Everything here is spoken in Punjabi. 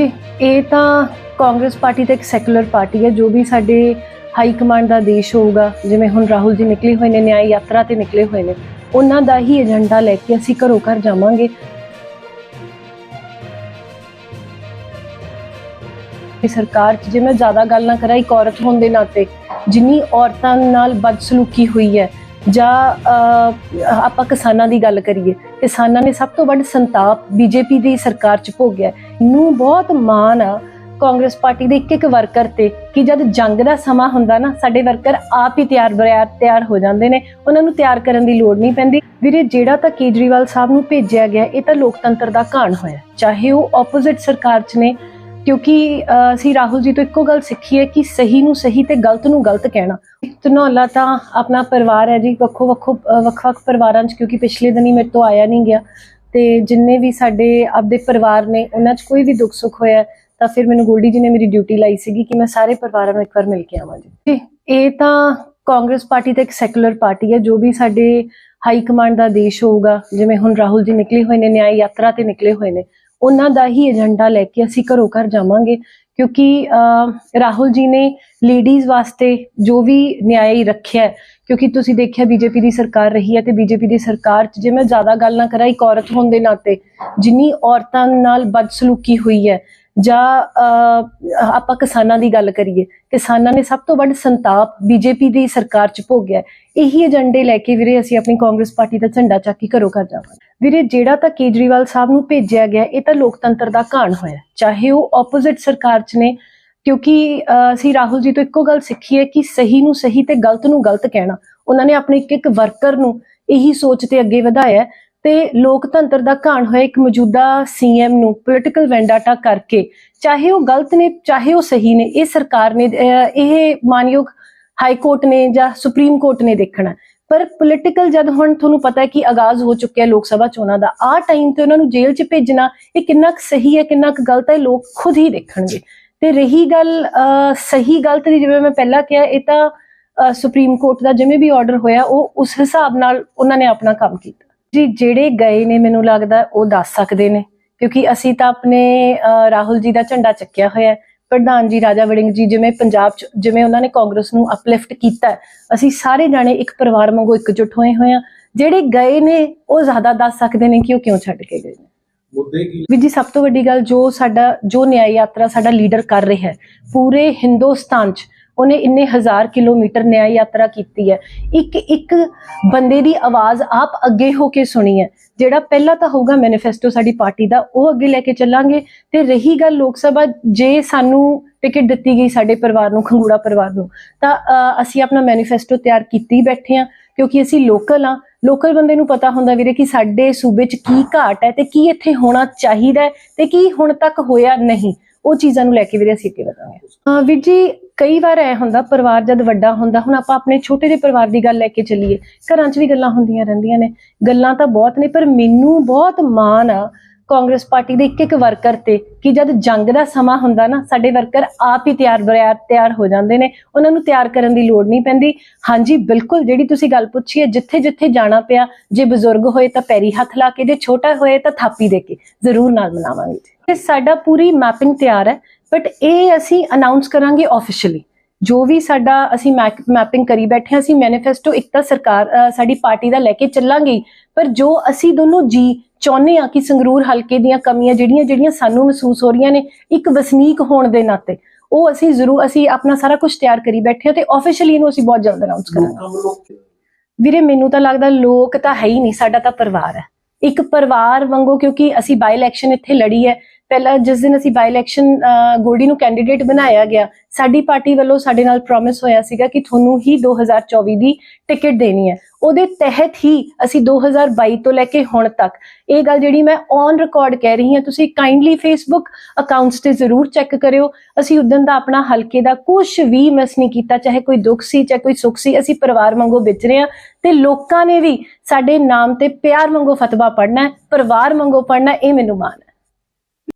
ਇਹ ਤਾਂ ਕਾਂਗਰਸ ਪਾਰਟੀ ਤਾਂ ਇੱਕ ਸੈਕੂਲਰ ਪਾਰਟੀ ਹੈ, ਜੋ ਵੀ ਸਾਡੇ ਹਾਈ ਕਮਾਂਡ ਦਾ ਆਦੇਸ਼ ਹੋਊਗਾ, ਜਿਵੇਂ ਹੁਣ ਰਾਹੁਲ ਜੀ ਨਿਕਲੇ ਹੋਏ ਨੇ, ਨਿਆਂ ਯਾਤਰਾ ਤੇ ਨਿਕਲੇ ਹੋਏ ਨੇ, ਉਹਨਾਂ ਦਾ ਹੀ ਏਜੰਡਾ ਲੈ ਕੇ ਅਸੀਂ ਘਰੋਂ ਘਰ ਜਾਵਾਂਗੇ। ਕਿ ਸਰਕਾਰ 'ਚ ਜੇ ਮੈਂ ਜ਼ਿਆਦਾ ਗੱਲ ਨਾ ਕਰਾਂ, ਇੱਕ ਔਰਤ ਹੋਣ ਦੇ ਨਾਤੇ, ਜਿੰਨੀ ਔਰਤਾਂ ਨਾਲ ਬਦਸਲੂਕੀ ਹੋਈ ਹੈ ਜਾਂ ਆਪਾਂ ਕਿਸਾਨਾਂ ਦੀ ਗੱਲ ਕਰੀਏ, ਕਿਸਾਨਾਂ ਨੇ ਸਭ ਤੋਂ ਵੱਧ ਸੰਤਾਪ ਬੀਜੇਪੀ ਦੀ ਸਰਕਾਰ 'ਚ ਭੋਗਿਆ ਨੂੰ ਬਹੁਤ ਮਾਣ ਆ ਕਾਂਗਰਸ ਪਾਰਟੀ ਦੇ ਇੱਕ ਇੱਕ ਵਰਕਰ ਤੇ ਕਿ ਜਦ ਜੰਗ ਦਾ ਸਮਾਂ ਹੁੰਦਾ ਨਾ, ਸਾਡੇ ਵਰਕਰ ਆਪ ਹੀ ਤਿਆਰ ਬਰਿਆਰ ਤਿਆਰ ਹੋ ਜਾਂਦੇ ਨੇ। ਉਹਨਾਂ ਨੂੰ ਤਿਆਰ ਕਰਨ ਦੀ ਲੋੜ ਨਹੀਂ ਪੈਂਦੀ। ਵੀਰੇ, ਜਿਹੜਾ ਤਾਂ ਕੇਜਰੀਵਾਲ ਸਾਹਿਬ ਨੂੰ ਭੇਜਿਆ ਗਿਆ, ਇਹ ਤਾਂ ਲੋਕਤੰਤਰ ਦਾ ਘਾਣ ਹੋਇਆ। ਚਾਹੇ ਉਹ ਆਪੋਜ਼ਿਟ ਸਰਕਾਰ 'ਚ ਨੇ ਕਿਉਂਕਿ ਅਸੀਂ ਰਾਹੁਲ ਜੀ ਤੋਂ ਇੱਕੋ ਗੱਲ ਸਿੱਖੀ ਹੈ ਕਿ ਸਹੀ ਨੂੰ ਸਹੀ ਤੇ ਗਲਤ ਨੂੰ ਗਲਤ ਕਹਿਣਾ। ਧਨੌਲਾ ਤਾਂ ਆਪਣਾ ਪਰਿਵਾਰ ਹੈ ਜੀ, ਵੱਖੋ ਵੱਖੋ ਵੱਖ-ਵੱਖ ਪਰਿਵਾਰਾਂ 'ਚ, ਕਿਉਂਕਿ ਪਿਛਲੇ ਦਿਨੀ ਮੇਰੇ ਤੋਂ ਆਇਆ ਨਹੀਂ ਗਿਆ। ਤੇ ਜਿੰਨੇ ਵੀ ਸਾਡੇ ਆਪਦੇ ਪਰਿਵਾਰ ਨੇ, ਉਹਨਾਂ 'ਚ ਕੋਈ ਵੀ ਦੁੱਖ ਸੁੱਖ ਹੋਇਆ, ਤਾਂ ਫਿਰ ਮੈਨੂੰ ਗੋਲਡੀ ਜੀ ਨੇ ਮੇਰੀ ਡਿਊਟੀ ਲਾਈ ਸੀਗੀ ਕਿ ਮੈਂ ਸਾਰੇ ਪਰਿਵਾਰਾਂ ਨੂੰ ਇੱਕ ਵਾਰ ਮਿਲ ਕੇ ਆਵਾਂ ਜੀ। ਇਹ ਤਾਂ ਕਾਂਗਰਸ ਪਾਰਟੀ ਤਾਂ ਇੱਕ ਸੈਕੂਲਰ ਪਾਰਟੀ ਹੈ, ਜੋ ਵੀ ਸਾਡੇ ਹਾਈ ਕਮਾਂਡ ਦਾ ਆਦੇਸ਼ ਹੋਊਗਾ, ਜਿਵੇਂ ਹੁਣ ਰਾਹੁਲ ਜੀ ਨਿਕਲੇ ਹੋਏ ਨੇ ਨਿਆਂ ਯਾਤਰਾ ਤੇ ਨਿਕਲੇ ਹੋਏ ਨੇ ਉਹਨਾਂ ਦਾ ਹੀ ਏਜੰਡਾ ਲੈ ਕੇ ਅਸੀਂ ਘਰੋਂ ਘਰ ਜਾਵਾਂਗੇ ਕਿਉਂਕਿ ਅਹ, ਰਾਹੁਲ ਜੀ ਨੇ ਲੇਡੀਜ਼ ਵਾਸਤੇ ਜੋ ਵੀ ਨਿਆਂ ਰੱਖਿਆ ਕਿਉਂਕਿ ਤੁਸੀਂ ਦੇਖਿਆ ਬੀਜੇਪੀ ਦੀ ਸਰਕਾਰ ਰਹੀ ਹੈ ਤੇ ਬੀਜੇਪੀ ਦੀ ਸਰਕਾਰ 'ਚ ਜੇ ਮੈਂ ਜ਼ਿਆਦਾ ਗੱਲ ਨਾ ਕਰਾਂ ਇੱਕ ਔਰਤ ਹੋਣ ਦੇ ਨਾਤੇ ਜਿੰਨੀ ਔਰਤਾਂ ਨਾਲ ਬਦਸਲੂਕੀ ਹੋਈ ਹੈ ਜਾਂ ਅਹ, ਆਪਾਂ ਕਿਸਾਨਾਂ ਦੀ ਗੱਲ ਕਰੀਏ ਕਿਸਾਨਾਂ ਨੇ ਸਭ ਤੋਂ ਵੱਧ ਸੰਤਾਪ ਬੀਜੇਪੀ ਦੀ ਸਰਕਾਰ 'ਚ ਭੋਗਿਆ ਇਹੀ ਏਜੰਡੇ ਲੈ ਕੇ ਵੀਰੇ ਅਸੀਂ ਆਪਣੀ ਕਾਂਗਰਸ ਪਾਰਟੀ ਦਾ ਝੰਡਾ ਚੱਕ ਕੇ ਘਰੋਂ ਘਰ ਜਾਵਾਂਗੇ। ਵੀਰੇ ਜਿਹੜਾ ਤਾਂ ਕੇਜਰੀਵਾਲ ਸਾਹਿਬ ਨੂੰ ਭੇਜਿਆ ਗਿਆ ਇਹ ਤਾਂ ਲੋਕਤੰਤਰ ਦਾ ਘਾਣ ਹੋਇਆ ਚਾਹੇ ਉਹ ਆਪੋਜ਼ਿਟ ਸਰਕਾਰ 'ਚ ਨੇ ਕਿਉਂਕਿ ਅਹ, ਅਸੀਂ ਰਾਹੁਲ ਜੀ ਤੋਂ ਇੱਕੋ ਗੱਲ ਸਿੱਖੀ ਹੈ ਕਿ ਸਹੀ ਨੂੰ ਸਹੀ ਤੇ ਗਲਤ ਨੂੰ ਗਲਤ ਕਹਿਣਾ ਉਹਨਾਂ ਨੇ ਆਪਣੇ ਇੱਕ ਇੱਕ ਵਰਕਰ ਨੂੰ ਇਹੀ ਸੋਚ ਤੇ ਅੱਗੇ ਵਧਾਇਆ ਤੇ ਲੋਕਤੰਤਰ ਦਾ ਘਾਣ ਹੋਇਆ ਇੱਕ ਮੌਜੂਦਾ ਸੀਐਮ ਨੂੰ ਪੋਲਿਟੀਕਲ ਵੈਂਡਾਟਾ ਕਰਕੇ। ਚਾਹੇ ਉਹ ਗਲਤ ਨੇ, ਚਾਹੇ ਉਹ ਸਹੀ ਨੇ, ਇਹ ਸਰਕਾਰ ਨੇ ਇਹ ਮਾਨਯੋਗ ਹਾਈ ਕੋਰਟ ਨੇ ਜਾਂ ਸੁਪਰੀਮ ਕੋਰਟ ਨੇ ਦੇਖਣਾ। ਪਰ ਪੋਲਿਟੀਕਲ ਜਦ ਹੁਣ ਤੁਹਾਨੂੰ ਪਤਾ ਹੈ ਕਿ ਆਗਾਜ਼ ਹੋ ਚੁੱਕਿਆ ਲੋਕ ਸਭਾ ਚੋਣਾਂ ਦਾ ਆ ਟਾਈਮ ਤੇ ਉਹਨਾਂ ਨੂੰ ਜੇਲ੍ਹ 'ਚ ਭੇਜਣਾ, ਇਹ ਕਿੰਨਾ ਕੁ ਸਹੀ ਹੈ, ਕਿੰਨਾ ਕੁ ਗਲਤ ਹੈ, ਲੋਕ ਖੁਦ ਹੀ ਦੇਖਣਗੇ। ਤੇ ਰਹੀ ਗੱਲ ਸਹੀ ਗਲਤ ਦੀ, ਜਿਵੇਂ ਮੈਂ ਪਹਿਲਾਂ ਕਿਹਾ, ਇਹ ਤਾਂ ਸੁਪਰੀਮ ਕੋਰਟ ਦਾ ਜਿਵੇਂ ਵੀ ਆਰਡਰ ਹੋਇਆ, ਉਹ ਉਸ ਹਿਸਾਬ ਨਾਲ ਉਹਨਾਂ ਨੇ ਆਪਣਾ ਕੰਮ ਕੀਤਾ। ਜੀ ਜਿਹੜੇ ਗਏ ਨੇ ਮੈਨੂੰ ਲੱਗਦਾ ਉਹ ਦੱਸ ਸਕਦੇ ਨੇ। ਕਿਉਂਕਿ ਅਸੀਂ ਤਾਂ ਆਪਣੇ ਰਾਹੁਲ ਜੀ ਦਾ ਝੰਡਾ ਚੱਕਿਆ ਹੋਇਆ ਹੈ। ਪ੍ਰਧਾਨ ਜੀ ਰਾਜਾ ਵੜਿੰਗ ਜੀ ਜਿਵੇਂ ਪੰਜਾਬ ਚ ਜਿਵੇਂ ਉਹਨਾਂ ਨੇ ਕਾਂਗਰਸ ਨੂੰ ਅਪਲਿਫਟ ਕੀਤਾ ਅਸੀਂ ਸਾਰੇ ਜਾਣੇ ਇੱਕ ਪਰਿਵਾਰ ਵਾਂਗੂ ਇਕਜੁੱਟ ਹੋਏ ਹੋਏ ਆ ਜਿਹੜੇ ਗਏ ਨੇ ਉਹ ਜ਼ਿਆਦਾ ਦੱਸ ਸਕਦੇ ਨੇ ਕਿ ਉਹ ਕਿਉਂ ਛੱਡ ਕੇ ਗਏ ਨੇ। ਮੁੱਦੇ ਕੀ ਵੀ ਜੀ ਸਭ ਤੋਂ ਵੱਡੀ ਗੱਲ ਜੋ ਸਾਡਾ ਜੋ ਨਿਆਂ ਯਾਤਰਾ ਸਾਡਾ ਲੀਡਰ ਕਰ ਰਿਹਾ ਹੈ ਪੂਰੇ ਹਿੰਦੁਸਤਾਨ 'ਚ ਉਹਨੇ ਇੰਨੇ ਹਜ਼ਾਰ ਕਿਲੋਮੀਟਰ ਨਿਆਂ ਯਾਤਰਾ ਕੀਤੀ ਹੈ। ਇੱਕ ਇੱਕ ਬੰਦੇ ਦੀ ਆਵਾਜ਼ ਆਪ ਅੱਗੇ ਹੋ ਕੇ ਸੁਣੀ ਹੈ। ਜਿਹੜਾ ਪਹਿਲਾਂ ਤਾਂ ਹੋਊਗਾ ਮੈਨੀਫੈਸਟੋ ਸਾਡੀ ਪਾਰਟੀ ਦਾ ਉਹ ਅੱਗੇ ਲੈ ਕੇ ਚੱਲਾਂਗੇ। ਤੇ ਰਹੀ ਗੱਲ ਲੋਕ ਸਭਾ ਜੇ ਸਾਨੂੰ ਟਿਕਟ ਦਿੱਤੀ ਗਈ ਸਾਡੇ ਪਰਿਵਾਰ ਨੂੰ ਖੰਗੂੜਾ ਪਰਿਵਾਰ ਨੂੰ ਤਾਂ ਅਹ, ਅਸੀਂ ਆਪਣਾ ਮੈਨੀਫੈਸਟੋ ਤਿਆਰ ਕੀਤੀ ਬੈਠੇ ਹਾਂ ਕਿਉਂਕਿ ਅਸੀਂ ਲੋਕਲ ਆ ਲੋਕਲ ਬੰਦੇ ਨੂੰ ਪਤਾ ਹੁੰਦਾ ਵੀਰੇ ਕਿ ਸਾਡੇ ਸੂਬੇ 'ਚ ਕੀ ਘਾਟ ਹੈ ਤੇ ਕੀ ਇੱਥੇ ਹੋਣਾ ਚਾਹੀਦਾ ਹੈ ਤੇ ਕੀ ਹੁਣ ਤੱਕ ਹੋਇਆ ਨਹੀਂ। ਉਹ ਚੀਜ਼ਾਂ ਨੂੰ ਲੈ ਕੇ ਵੀਰੇ ਅਸੀਂ ਅੱਗੇ ਵਧਾਂਗੇ। ਵੀਰ ਜੀ ਕਈ ਵਾਰ ਐ ਹੁੰਦਾ, ਪਰਿਵਾਰ ਜਦ ਵੱਡਾ ਹੁੰਦਾ, ਹੁਣ ਆਪਾਂ ਆਪਣੇ ਛੋਟੇ ਜਿਹੇ ਪਰਿਵਾਰ ਦੀ ਗੱਲ ਲੈ ਕੇ ਚੱਲੀਏ, ਘਰਾਂ 'ਚ ਵੀ ਗੱਲਾਂ ਹੁੰਦੀਆਂ ਰਹਿੰਦੀਆਂ ਨੇ। ਗੱਲਾਂ ਤਾਂ ਬਹੁਤ ਨੇ, ਪਰ ਮੈਨੂੰ ਬਹੁਤ ਮਾਣ ਆ ਕਾਂਗਰਸ ਪਾਰਟੀ ਦੇ ਇੱਕ ਇੱਕ ਵਰਕਰ ਤੇ ਕਿ ਜਦ ਜੰਗ ਦਾ ਸਮਾਂ ਹੁੰਦਾ ਨਾ, ਸਾਡੇ ਵਰਕਰ ਆਪ ਹੀ ਤਿਆਰ ਬਰਿਆਰ ਤਿਆਰ ਹੋ ਜਾਂਦੇ ਨੇ। ਉਹਨਾਂ ਨੂੰ ਤਿਆਰ ਕਰਨ ਦੀ ਲੋੜ ਨਹੀਂ ਪੈਂਦੀ। ਹਾਂਜੀ, ਬਿਲਕੁਲ, ਜਿਹੜੀ ਤੁਸੀਂ ਗੱਲ ਪੁੱਛੀ ਹੈ ਜਿੱਥੇ ਜਿੱਥੇ ਜਾਣਾ ਪਿਆ, ਜੇ ਬਜ਼ੁਰਗ ਹੋਏ ਤਾਂ ਪੈਰੀ ਹੱਥ ਲਾ ਕੇ, ਜੇ ਛੋਟਾ ਹੋਏ ਤਾਂ ਥਾਪੀ ਦੇ ਕੇ, ਜ਼ਰੂਰ ਨਾਲ ਮਨਾਵਾਂਗੇ ਤੇ ਸਾਡਾ ਪੂਰੀ ਮੈਪਿੰਗ ਤਿਆਰ ਹੈ। ਬਟ ਇਹ ਅਸੀਂ ਅਨਾਉਂਸ ਕਰਾਂਗੇ ਆਫੀਸ਼ੀਅਲੀ ਜੋ ਵੀ ਸਾਡਾ ਅਸੀਂ ਮੈਪਿੰਗ ਕਰੀ ਬੈਠੇ ਹਾਂ ਅਸੀਂ ਮੈਨੀਫੈਸਟੋ ਇੱਕ ਤਾਂ ਸਰਕਾਰ ਸਾਡੀ ਪਾਰਟੀ ਦਾ ਲੈ ਕੇ ਚੱਲਾਂਗੇ। ਪਰ ਜੋ ਅਸੀਂ ਦੋਨੋਂ ਜੀ ਚਾਹੁੰਦੇ ਆ ਕਿ ਸੰਗਰੂਰ ਹਲਕੇ ਦੀਆਂ ਕਮੀਆਂ ਜਿਹੜੀਆਂ ਜਿਹੜੀਆਂ ਸਾਨੂੰ ਮਹਿਸੂਸ ਹੋ ਰਹੀਆਂ ਨੇ ਇੱਕ ਵਸਨੀਕ ਹੋਣ ਦੇ ਨਾਤੇ ਉਹ ਅਸੀਂ ਜ਼ਰੂਰ ਅਸੀਂ ਆਪਣਾ ਸਾਰਾ ਕੁਝ ਤਿਆਰ ਕਰੀ ਬੈਠੇ ਹਾਂ ਤੇ ਆਫੀਸ਼ੀਅਲੀ ਇਹਨੂੰ ਅਸੀਂ ਬਹੁਤ ਜਲਦ ਅਨਾਉਂਸ ਕਰਾਂਗੇ। ਵੀਰੇ ਮੈਨੂੰ ਤਾਂ ਲੱਗਦਾ ਲੋਕ ਤਾਂ ਹੈ ਹੀ ਨਹੀਂ ਸਾਡਾ ਤਾਂ ਪਰਿਵਾਰ ਹੈ। ਇੱਕ ਪਰਿਵਾਰ ਵਾਂਗੂ ਕਿਉਂਕਿ ਅਸੀਂ ਬਾਈ ਇਲੈਕਸ਼ਨ ਇੱਥੇ ਲੜੀ ਹੈ ਪਹਿਲਾਂ ਜਿਸ ਦਿਨ ਅਸੀਂ ਬਾਈ ਇਲੈਕਸ਼ਨ ਗੋਲਡੀ ਨੂੰ ਕੈਂਡੀਡੇਟ ਬਣਾਇਆ ਗਿਆ, ਸਾਡੀ ਪਾਰਟੀ ਵੱਲੋਂ ਸਾਡੇ ਨਾਲ ਪ੍ਰੋਮਿਸ ਹੋਇਆ ਸੀਗਾ ਕਿ ਤੁਹਾਨੂੰ ਹੀ 2024 ਦੀ ਟਿਕਟ ਦੇਣੀ ਹੈ। ਉਹਦੇ ਤਹਿਤ ਹੀ ਅਸੀਂ 2022 ਤੋਂ ਲੈ ਕੇ ਹੁਣ ਤੱਕ, ਇਹ ਗੱਲ ਜਿਹੜੀ ਮੈਂ ਔਨ ਰਿਕਾਰਡ ਕਹਿ ਰਹੀ ਹਾਂ, ਤੁਸੀਂ ਕਾਈਂਡਲੀ ਫੇਸਬੁੱਕ ਅਕਾਊਂਟਸ ਤੇ ਜ਼ਰੂਰ ਚੈੱਕ ਕਰਿਓ। ਅਸੀਂ ਉਦੋਂ ਦਾ ਆਪਣਾ ਹਲਕੇ ਦਾ ਕੁਝ ਵੀ ਮਿਸ ਨਹੀਂ ਕੀਤਾ, ਚਾਹੇ ਕੋਈ ਦੁੱਖ ਸੀ, ਚਾਹੇ ਕੋਈ ਸੁੱਖ ਸੀ, ਅਸੀਂ ਪਰਿਵਾਰ ਵਾਂਗੂ ਵਿਚ ਰਹੇ ਹਾਂ ਤੇ ਲੋਕਾਂ ਨੇ ਵੀ ਸਾਡੇ ਨਾਮ ਤੇ ਪਿਆਰ ਵਾਂਗੂ ਫਤਵਾ ਪੜਨਾ ਹੈ, ਪਰਿਵਾਰ ਵਾਂਗੂ ਪੜਨਾ ਇਹ ਮੈਨੂੰ ਮਾਣ ਹੈ।